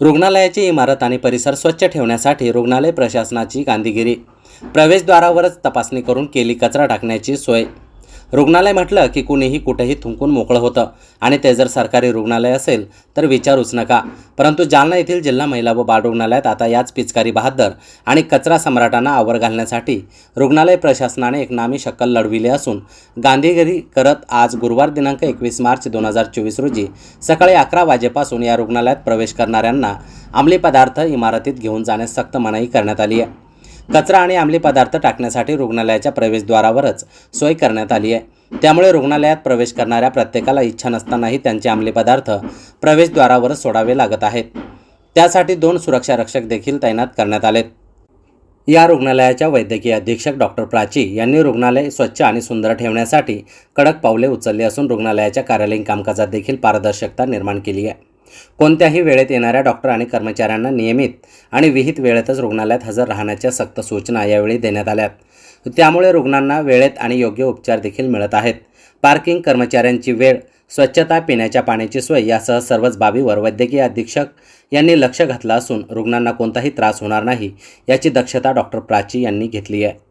रुग्णालयाची इमारत आणि परिसर स्वच्छ ठेवण्यासाठी रुग्णालय प्रशासनाची गांधीगिरी प्रवेशद्वारावरच तपासणी करून केली कचरा टाकण्याची सोय रुग्णालय म्हटलं की कुणीही कुठेही थुंकून मोकळं होतं. आणि ते जर सरकारी रुग्णालय असेल तर विचारूच नका. परंतु जालना येथील जिल्हा महिला व बाळ रुग्णालयात आता याच पिचकारी बहादर आणि कचरा सम्राटांना आवर घालण्यासाठी रुग्णालय प्रशासनाने एक नामी शक्कल लढविली असून गांधीगिरी करत आज गुरुवार दिनांक एकवीस मार्च दोन हजार चोवीस रोजी सकाळी अकरा वाजेपासून या रुग्णालयात प्रवेश करणाऱ्यांना अंमली पदार्थ इमारतीत घेऊन जाण्यास सक्त मनाई करण्यात आली आहे. कचरा आणि आमली पदार्थ टाकण्यासाठी रुग्णालयाच्या प्रवेशद्वारावरच सोय करण्यात आली आहे. त्यामुळे रुग्णालयात प्रवेश करणाऱ्या प्रत्येकाला इच्छा नसतानाही त्यांचे अंमली पदार्थ प्रवेशद्वारावरच सोडावे लागत आहेत. त्यासाठी दोन सुरक्षा रक्षक देखील तैनात करण्यात आलेत. या रुग्णालयाच्या वैद्यकीय अधीक्षक डॉक्टर प्राची यांनी रुग्णालय स्वच्छ आणि सुंदर ठेवण्यासाठी कडक पावले उचलली असून रुग्णालयाच्या कार्यालयीन कामकाजात देखील पारदर्शकता निर्माण केली आहे. कोणत्याही वेळेत येणाऱ्या डॉक्टर आणि कर्मचाऱ्यांना नियमित आणि विहित वेळेतच रुग्णालयात हजर राहण्याच्या सक्त सूचना यावेळी देण्यात आल्यात. त्यामुळे रुग्णांना वेळेत आणि योग्य उपचार देखील मिळत आहेत. पार्किंग कर्मचाऱ्यांची वेळ स्वच्छता पिण्याच्या पाण्याची सोय यासह सर्वच बाबीवर वैद्यकीय अधीक्षक यांनी लक्ष घातलं असून रुग्णांना कोणताही त्रास होणार नाही याची दक्षता डॉक्टर प्राची यांनी घेतली आहे.